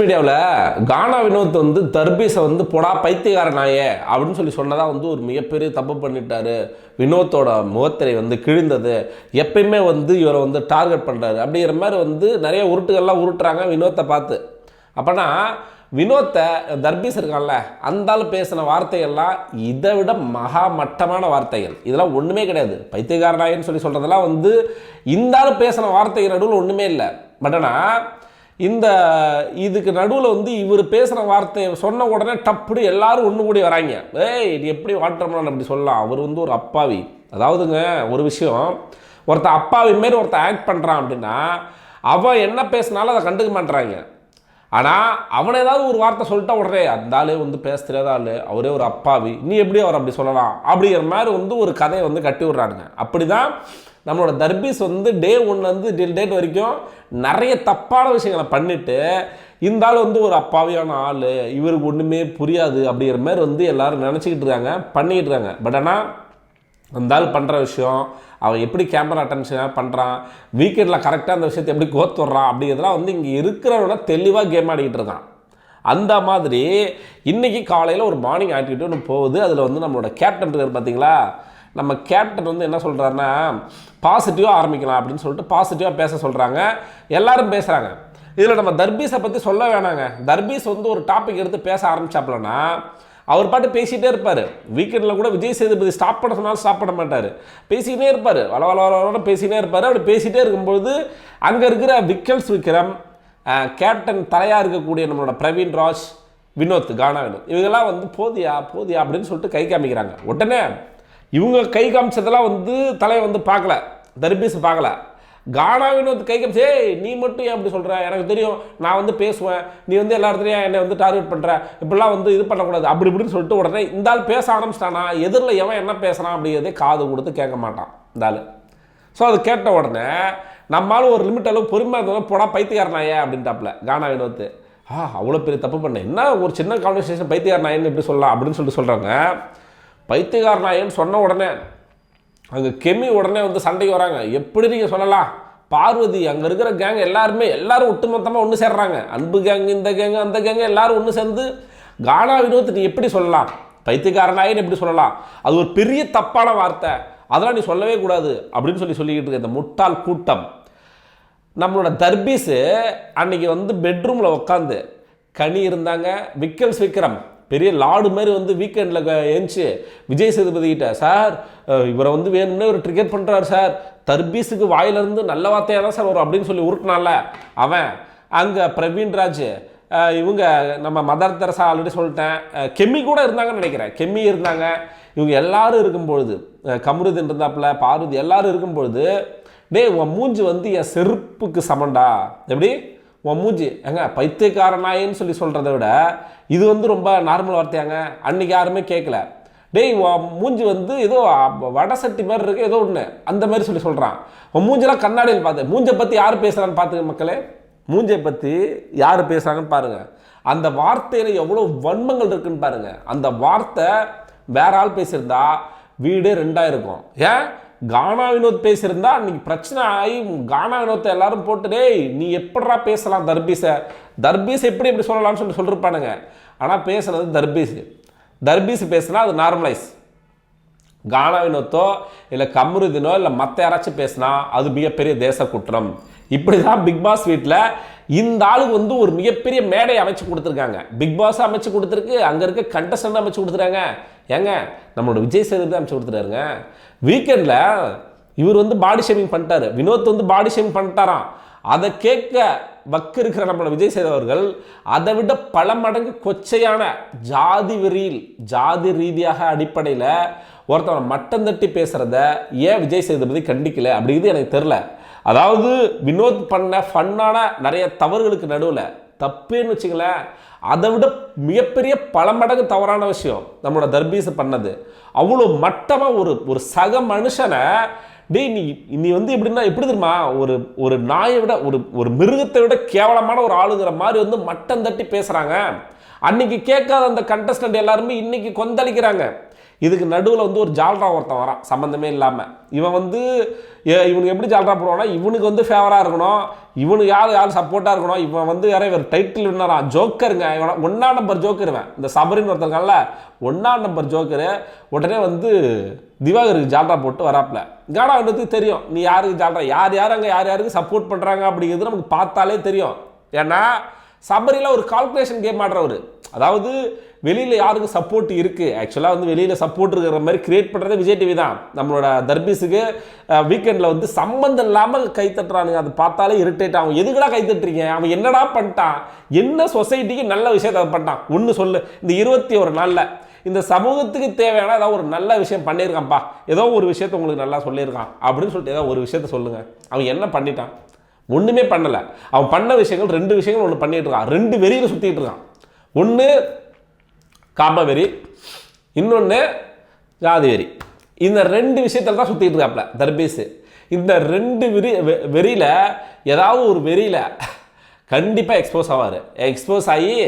மீடியாவில் கானா வினோத் வந்து தர்பீஸை வந்து போடா பைத்தியக்கார நாயே அப்படின்னு சொல்லி சொன்னதாக வந்து ஒரு மிகப்பெரிய தப்பு பண்ணிட்டாரு. வினோத்தோட முகத்திரை வந்து கிழிந்தது. எப்பயுமே வந்து இவரை வந்து டார்கெட் பண்ணுறாரு அப்படிங்கிற மாதிரி வந்து நிறைய உருட்டுகள்லாம் உருட்டுறாங்க வினோத்தை பார்த்து. அப்போனா வினோத்தை தர்பீஸ் இருக்கான்ல அந்த ஆள் பேசின வார்த்தைகள்லாம் இதை விட மகா மட்டமான வார்த்தைகள். இதெல்லாம் ஒன்றுமே கிடையாது. பைத்தியக்கார நாயன்னு சொல்லி சொல்கிறதெல்லாம் வந்து இந்த ஆள் பேசின வார்த்தைகள் நடுவில் ஒன்றுமே இல்லை. பட் ஆனால் இந்த இதுக்கு நடுவில் வந்து இவர் பேசுகிற வார்த்தையை சொன்ன உடனே டப்புனு எல்லாரும் ஒன்று கூடி வராங்க. ஏய் இது எப்படி வாட்டர்மலன் அப்படி சொல்லலாம்? அவர் வந்து ஒரு அப்பாவி. அதாவதுங்க ஒரு விஷயம். ஒருத்தன் அப்பாவி மாரி ஒருத்தன் ஆக்ட் பண்ணுறான் அப்படின்னா அவன் என்ன பேசினாலும் அதை கண்டுக்க மாட்டுறாங்க ஆனால் அவனை ஏதாவது ஒரு வார்த்தை சொல்லிட்டா உடனே அந்த ஆளே வந்து பேச தெரியாத ஆள் அவரே ஒரு அப்பாவி. நீ எப்படி அவர் அப்படி சொல்லலாம்? அப்படிங்கிற மாதிரி வந்து ஒரு கதையை வந்து கட்டி விட்றாருங்க அப்படி தான் நம்மளோட தர்பீஸ் வந்து டே ஒன்லேருந்து டில் டேட் வரைக்கும் நிறைய தப்பான விஷயங்களை பண்ணிவிட்டு இந்த ஆள் வந்து ஒரு அப்பாவியான ஆள் இவருக்கு ஒன்றுமே புரியாது அப்படிங்கிற மாதிரி வந்து எல்லோரும் நினச்சிக்கிட்டு இருக்காங்க பண்ணிக்கிட்டு இருக்காங்க. பட் ஆனால் அந்த ஆள் பண்ணுற விஷயம் அவன் எப்படி கேமரா அட்டென்ஷனாக பண்ணுறான் வீக்கெண்டில் கரெக்டாக அந்த விஷயத்தை எப்படி கோத்துடுறான் அப்படிங்கிறதுலாம் வந்து இங்கே இருக்கிறவன தெளிவாக கேம் ஆடிக்கிட்டு இருக்கான். அந்த மாதிரி இன்றைக்கி காலையில் ஒரு மார்னிங் ஆட்டிக்கிட்டு ஒன்று போகுது. அதில் வந்து நம்மளோட கேப்டன் இருக்கார் பார்த்தீங்களா நம்ம கேப்டன் வந்து என்ன சொல்கிறாருன்னா பாசிட்டிவாக ஆரம்பிக்கலாம் அப்படின்னு சொல்லிட்டு பாசிட்டிவாக பேச சொல்கிறாங்க எல்லாரும் பேசுகிறாங்க இதில் நம்ம தர்பீஸை பற்றி சொல்ல வேணாங்க. தர்பீஸ் வந்து ஒரு டாபிக் எடுத்து பேச ஆரம்பிச்சாப்லன்னா அவர் பாட்டு பேசிகிட்டே இருப்பார். வீக்கெண்டில் கூட விஜய் சேதுபதி ஸ்டாப் பண்ண சொன்னாலும் ஸ்டாப் பண்ண மாட்டார். பேசிக்கிட்டே இருப்பார். வள வள வள பேசிக்கிட்டே இருப்பார். அப்படி பேசிகிட்டே இருக்கும்பொழுது அங்கே இருக்கிற விக்கல்ஸ் விக்ரம் கேப்டன் தலையாக இருக்கக்கூடிய நம்மளோட பிரவீன் ராஜ் வினோத் கானா வினோத் இவங்கெல்லாம் வந்து போதியா போதியா அப்படின்னு சொல்லிட்டு கை காமிக்கிறாங்க. உடனே இவங்க கை காமிச்சதெல்லாம் வந்து தலையை வந்து பார்க்கல. தர்பீஸ் பார்க்கல. கானா வந்து கை காமிச்சு ஏய் நீ மட்டும் ஏன் அப்படி சொல்கிற எனக்கு தெரியும். நான் வந்து பேசுவேன். நீ வந்து எல்லா இடத்துலையும் என்னை வந்து டார்கெட் பண்ணுற இப்படிலாம் வந்து இது பண்ணக்கூடாது. அப்படி இப்படின்னு சொல்லிட்டு உடனே இந்த ஆள் பேச ஆரம்பிச்சிட்டானா? எதிரில் எவன் என்ன பேசுகிறான் அப்படிங்கிறதே காது கொடுத்து கேட்க மாட்டான். இந்த ஆள். ஸோ அது கேட்ட உடனே நம்மளால ஒரு லிமிட் அளவு பொறுமையாக இருந்தாலும் போடா பைத்தியாரனாயே அப்படின்ட்டாப்ல கானா வினோத்து ஆ அவ்வளோ பெரிய தப்பு பண்ணேன். என்ன ஒரு சின்ன கான்வர்சேஷன் பைத்தியாரனாயின்னு இப்படி எப்படி சொல்லலாம் அப்படின்னு சொல்லிட்டு சொல்கிறாங்க பைத்தியக்கார நாயன்னு சொன்ன உடனே அங்கே கெமி உடனே வந்து சண்டைக்கு வராங்க. எப்படி நீங்கள் சொல்லலாம்? பார்வதி அங்கே இருக்கிற கேங் எல்லாருமே எல்லாரும் ஒட்டுமொத்தமாக ஒன்று சேர்றாங்க. அன்பு கேங் இந்த கேங் அந்த கேங் எல்லாரும் ஒன்று சேர்ந்து கானா வினோத் நீ எப்படி சொல்லலாம்? பைத்தியக்காரனாயின்னு எப்படி சொல்லலாம்? அது ஒரு பெரிய தப்பான வார்த்தை. அதெல்லாம் நீ சொல்லவே கூடாது அப்படின்னு சொல்லி சொல்லிக்கிட்டு இருக்க இந்த முட்டாள் கூட்டம். நம்மளோட தர்பீஸு அன்னைக்கு வந்து பெட்ரூமில் உட்காந்து கனி இருந்தாங்க விக்கல்ஸ் விக்ரம் பெரிய லாடு மாதிரி வந்து வீக்கெண்டில் ஏஞ்சி விஜய் சேதுபதி கிட்ட சார் இவரை வந்து வேணும்னே ஒரு ட்ரிகெட் பண்ணுறாரு சார். தர்பீஸுக்கு வாயிலிருந்து நல்ல வார்த்தையாக தான் சார் வரும் அப்படின்னு சொல்லி உருட்டினால அவன் அங்கே பிரவீன்ராஜ் இவங்க நம்ம மதர் தெரசா ஆல்ரெடி சொல்லிட்டேன். கெம்மி கூட இருந்தாங்கன்னு நினைக்கிறேன். கெம்மி இருந்தாங்க. இவங்க எல்லாரும் இருக்கும்பொழுது கமருதன் இருந்தாப்புல பார்வதி எல்லாரும் இருக்கும்பொழுது டேய் உன் மூஞ்சி வந்து என் செருப்புக்கு சமண்டா எப்படி? உன் மூஞ்சி ஏங்க பைத்தியக்காரனாயின்னு சொல்லி சொல்கிறத விட இது வந்து ரொம்ப நார்மல் வார்த்தையாங்க. அன்றைக்கி யாருமே கேட்கல டேய் உன் மூஞ்சி வந்து ஏதோ அ- வடை சட்டி மாதிரி இருக்கு ஏதோ ஒன்று அந்த மாதிரி சொல்லி சொல்கிறான் உன் மூஞ்செல்லாம் கண்ணாடியில் பார்த்து மூஞ்சை பற்றி யார் பேசுகிறான்னு பார்த்துங்க மக்களே. மூஞ்சை பற்றி யார் பேசுகிறாங்கன்னு பாருங்கள் அந்த வார்த்தையில் எவ்வளோ வன்மங்கள் இருக்குன்னு பாருங்கள் அந்த வார்த்தை வேற ஆள் பேசியிருந்தா வீடே ரெண்டாக இருக்கும் ஏன்? கானா வினோத் பேசியிருந்தா அன்னைக்கு பிரச்சனை ஆகி கானா வினோத்தை எல்லாரும் போட்டு டேய் நீ எப்படா பேசலாம் தர்பீஸை தர்பீஸ் எப்படி எப்படி சொல்லலாம்னு சொல்லி சொல்லிருப்பானுங்க. ஆனால் பேசுனது தர்பீஸ் தர்பீஸ் பேசுனா அது நார்மலைஸ் கானா வினோத்தோ இல்லை கம்ருதினோ இல்லை மற்ற யாராச்சும் பேசினா அது மிகப்பெரிய தேச குற்றம். இப்படி தான் பிக் பாஸ் வீட்டில் இந்த ஆளுக்கு வந்து ஒரு மிகப்பெரிய மேடை அமைச்சு கொடுத்துருக்காங்க. பிக் பாஸ் அமைச்சு கொடுத்துருக்கு அங்கே இருக்க கண்டஸ்டன்ட் அமைச்சு கொடுத்துருக்காங்க. ஏங்க நம்மளோட விஜய் சேதுபதி அமைச்சு கொடுத்துட்டாருங்க. வீக்கெண்டில் இவர் வந்து பாடி ஷேமிங் பண்ணிட்டாரு. வினோத் வந்து பாடி ஷேமிங் பண்ணிட்டாராம். அதை கேட்க வக்கு இருக்கிற நம்மளோட விஜய் சேது அவர்கள் அதை விட பல மடங்கு கொச்சையான ஜாதி வெறியில் ஜாதி ரீதியாக அடிப்படையில் ஒருத்தவனை மட்டம் தட்டி பேசுகிறத ஏன் விஜய் சேதுபதி கண்டிக்கல அப்படிங்கிறது எனக்கு தெரில அதாவது வினோத் பண்ண ஃபன்னான நிறைய தவறுகளுக்கு நடுவில் தப்புன்னு வச்சுங்களேன் அதை விட மிகப்பெரிய பல மடங்கு தவறான விஷயம் நம்மளோட தர்பீஸ் பண்ணது. அவ்வளோ மட்டமாக ஒரு ஒரு சக மனுஷனை டேய் நீ நீ வந்து எப்படின்னா எப்படி தெரியுமா ஒரு ஒரு நாயை விட ஒரு ஒரு மிருகத்தை விட கேவலமான ஒரு ஆளுங்கிற மாதிரி வந்து மட்டம் தட்டி பேசுகிறாங்க அன்னைக்கு கேட்காத அந்த கண்டஸ்டன்ட் எல்லாருமே இன்னைக்கு கொந்தளிக்கிறாங்க. இதுக்கு நடுவில் வந்து ஒரு ஜால்ரா ஒருத்தன் வரான் சம்மந்தமே இல்லாமல் இவன் வந்து ஏ- இவனுக்கு எப்படி ஜால்ரா போடுவான்னா இவனுக்கு வந்து ஃபேவராக இருக்கணும். இவனுக்கு யார் யார் சப்போர்ட்டாக இருக்கணும். இவன் வந்து யாரோ இவர் டைட்டில் வின்னரா ஜோக்கருங்க. இவனை ஒன்றா நம்பர் ஜோக்கருவன் இந்த சபரின்னு ஒருத்தருக்கான்ல ஒன்றா நம்பர் ஜோக்கரு. உடனே வந்து திவாகருக்கு ஜால்ரா போட்டு வராப்பில் கானா வந்து தெரியும் நீ யாருக்கு ஜால்ரா? யார் யார் அங்கே யார் யாருக்கு சப்போர்ட் பண்ணுறாங்க அப்படிங்கிறது நமக்கு பார்த்தாலே தெரியும். ஏன்னா சபரியில் ஒரு கால்குலேஷன் கேம் ஆடுறவர். அதாவது வெளியில் யாருக்கு சப்போர்ட் இருக்குது ஆக்சுவலாக வந்து வெளியில் சப்போர்ட் இருக்கிற மாதிரி கிரியேட் பண்ணுறது விஜய் டிவி தான். நம்மளோட தர்பீஸுக்கு வீக்கெண்டில் வந்து சம்மந்தம் இல்லாமல் கைத்தட்டுறானுங்க அதை பார்த்தாலே இரிட்டேட் ஆகும் எதுக்குடா கைத்தட்டுறீங்க அவன் என்னடா பண்ணிட்டான்? என்ன சொசைட்டிக்கு நல்ல விஷயத்தை அதை பண்ணிட்டான்? ஒன்று சொல்லு. இந்த இருபத்தி ஒரு நாளில் இந்த சமூகத்துக்கு தேவையான ஏதாவது ஒரு நல்ல விஷயம் பண்ணியிருக்கான்ப்பா. ஏதோ ஒரு விஷயத்த உங்களுக்கு நல்லா சொல்லியிருக்கான். அப்படின்னு சொல்லிட்டு ஏதோ ஒரு விஷயத்த சொல்லுங்கள் அவன் என்ன பண்ணிட்டான்? ஒன்றுமே பண்ணலை. அவன் பண்ண விஷயங்கள் ரெண்டு விஷயங்கள் ஒன்று பண்ணிகிட்ருக்கான் இருக்கான். ரெண்டு வெறியில் சுற்றிட்டு இருக்கான். ஒன்று காம வெறி இன்னொன்று ஜாதி வெறி. இந்த ரெண்டு விஷயத்தில் தான் சுற்றிட்டு இருக்காப்ல தர்பீஸு இந்த ரெண்டு வெறி வெ- வெறியில் ஏதாவது ஒரு வெறியில் கண்டிப்பாக எக்ஸ்போஸ் ஆவார். எக்ஸ்போஸ் ஆகி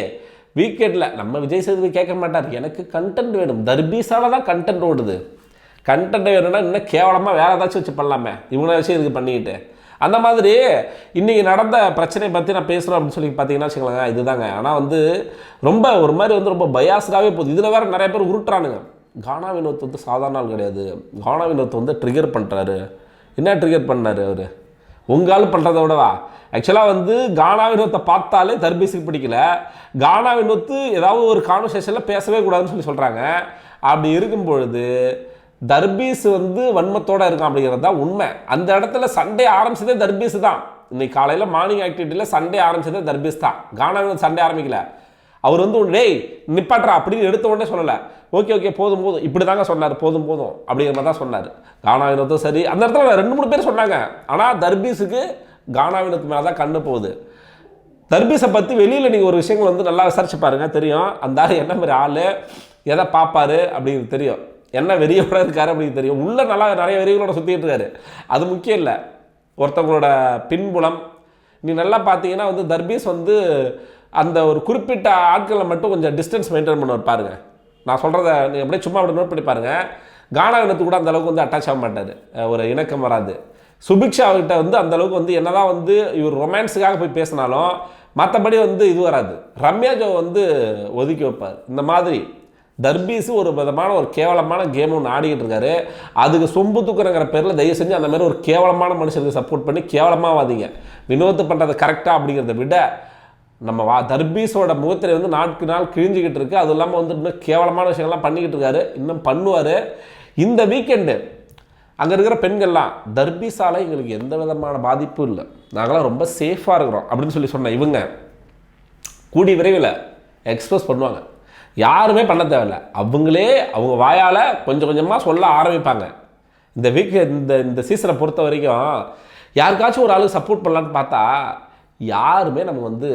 வீக்கெண்டில் நம்ம விஜய் சேதுபதி கேட்க மாட்டார். எனக்கு கண்டென்ட் வேணும். தர்பீஸால் தான் கண்டென்ட் ஓடுது. கண்டென்ட் வேணும்னா இன்னும் கேவலமாக வேறு ஏதாச்சும் வச்சு பண்ணலாமே. இவங்கள வச்சு இதுக்கு பண்ணிக்கிட்டு? அந்த மாதிரி இன்றைக்கி நடந்த பிரச்சனையை பற்றி நான் பேசுகிறேன் அப்படின்னு சொல்லி பார்த்தீங்கன்னா வச்சுக்கோங்களேன் இதுதாங்க. ஆனால் வந்து ரொம்ப ஒரு மாதிரி வந்து ரொம்ப பயாஸ்டாகவே போகுது. இதில் வேறு நிறைய பேர் உருட்டுறானுங்க. கானா வினோத் வந்து சாதாரண ஆள் கிடையாது. கானா வினோத் வந்து ட்ரிகர் பண்ணுறாரு என்ன ட்ரிகர் பண்ணாரு அவர்? உங்களால் ஆள் பண்ணுறத விடவா? ஆக்சுவலாக வந்து கானா வினோத்தை பார்த்தாலே தர்பீஸுக்கு பிடிக்கல. கானா வினோத்து ஏதாவது ஒரு கான்வர்சேஷனில் பேசவே கூடாதுன்னு சொல்லி சொல்கிறாங்க அப்படி இருக்கும் பொழுது தர்பீஸ் வந்து வன்மத்தோடு இருக்கான் அப்படிங்கிறது தான் உண்மை. அந்த இடத்துல சண்டே ஆரம்பிச்சதே தர்பீஸ் தான். இன்னைக்கு காலையில் மார்னிங் ஆக்டிவிட்டியில் சண்டே ஆரம்பிச்சதே தர்பீஸ் தான். கானாவில் சண்டே ஆரம்பிக்கல. அவர் வந்து டேய் நிப்பாட்றா அப்படின்னு எடுத்த உடனே சொல்லலை. ஓகே ஓகே போதும் போதும். இப்படி தாங்க சொன்னார். போதும் போதும். அப்படிங்கிற மாதிரி தான் சொன்னார். கானாவினத்தும் சரி. அந்த இடத்துல ரெண்டு மூணு பேர் சொன்னாங்க. ஆனால் தர்பீஸுக்கு கானாவினத்து மேலே தான் கண்ணு போகுது. தர்பீஸை பற்றி வெளியில் நீங்கள் ஒரு விஷயங்கள் வந்து நல்லா விசாரிச்சு பாருங்கள் தெரியும். அந்த ஆள் என்ன மாதிரி ஆள்? எதை பார்ப்பாரு? அப்படிங்கிறது தெரியும். என்ன வெறியோட இருக்காரு அப்படின்னு தெரியும். உள்ளே நல்லா நிறைய வெறிகளோட சுற்றிட்டு இருக்காரு. அது முக்கியம் இல்லை. ஒருத்தவங்களோட பின்புலம். நீ நல்லா பார்த்தீங்கன்னா வந்து தர்பீஸ் வந்து அந்த ஒரு குறிப்பிட்ட ஆட்களை மட்டும் கொஞ்சம் டிஸ்டன்ஸ் மெயின்டைன் பண்ணுவார். பாருங்க. நான் சொல்கிறத நீ அப்படியே சும்மா அப்படி நோட் பண்ணி பாருங்க. கானா இனத்து கூட அந்தளவுக்கு வந்து அட்டாச் ஆக மாட்டார். ஒரு இணக்கம் வராது. சுபிக்ஷாவிட்ட வந்து அந்தளவுக்கு வந்து என்னதான் வந்து இவர் ரொமான்ஸுக்காக போய் பேசினாலும் மற்றபடி வந்து இது வராது. ரம்யா ஜோ வந்து ஒதுக்கி வைப்பார். இந்த மாதிரி தர்பீஸ் ஒரு விதமான ஒரு கேவலமான கேம் ஒன்று ஆடிக்கிட்டு இருக்காரு. அதுக்கு சொம்பு தூக்குறங்கிற பேரில் தயவு செஞ்சு அந்த மாதிரி ஒரு கேவலமான மனுஷனுக்கு சப்போர்ட் பண்ணி கேவலமாக வாதீங்க வினோத் பண்ணுறது கரெக்டாக அப்படிங்கிறத விட நம்ம வா தர்பீஸோட முகத்திரை வந்து நாட்கு நாள் கிழிஞ்சிக்கிட்டு இருக்குது அது இல்லாமல் வந்து இன்னும் கேவலமான விஷயங்கள்லாம் பண்ணிக்கிட்டு இருக்காரு. இன்னும் பண்ணுவார். இந்த வீக்கெண்டு அங்கே இருக்கிற பெண்கள்லாம் தர்பீஸால் எங்களுக்கு எந்த விதமான பாதிப்பும் இல்லை. நாங்களாம் ரொம்ப சேஃபாக இருக்கிறோம் அப்படின்னு சொல்லி சொன்ன இவங்க கூடி விரைவில் எக்ஸ்பிரஸ் பண்ணுவாங்க. யாருமே பண்ண தேவையில்ல. அவங்களே அவங்க வாயால் கொஞ்சம் கொஞ்சமாக சொல்ல ஆரம்பிப்பாங்க. இந்த வீக் இந்த இந்த சீசனை பொறுத்த வரைக்கும் யாருக்காச்சும் ஒரு ஆளுக்கு சப்போர்ட் பண்ணலான்னு பார்த்தா யாருமே நம்ம வந்து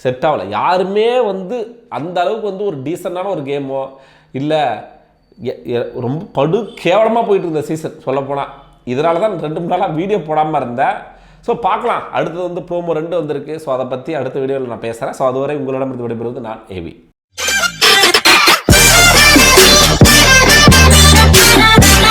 செட் ஆகலை. யாருமே வந்து அந்த அளவுக்கு வந்து ஒரு டீசெண்டான ஒரு கேமோ இல்லை எ- ரொம்ப படு கேவலமாக போயிட்டு இருந்த சீசன் சொல்லப்போனால் இதனால தான் ரெண்டு மூணு நாளாக வீடியோ போடாமல் இருந்தேன் ஸோ பார்க்கலாம். அடுத்தது வந்து ப்ரோமோ ரெண்டு வந்திருக்கு. ஸோ அதை பற்றி அடுத்த வீடியோவில் நான் பேசுகிறேன் ஸோ அதுவரை உங்களிடமிருந்து விடைபெறுவது நான் ஏவி la la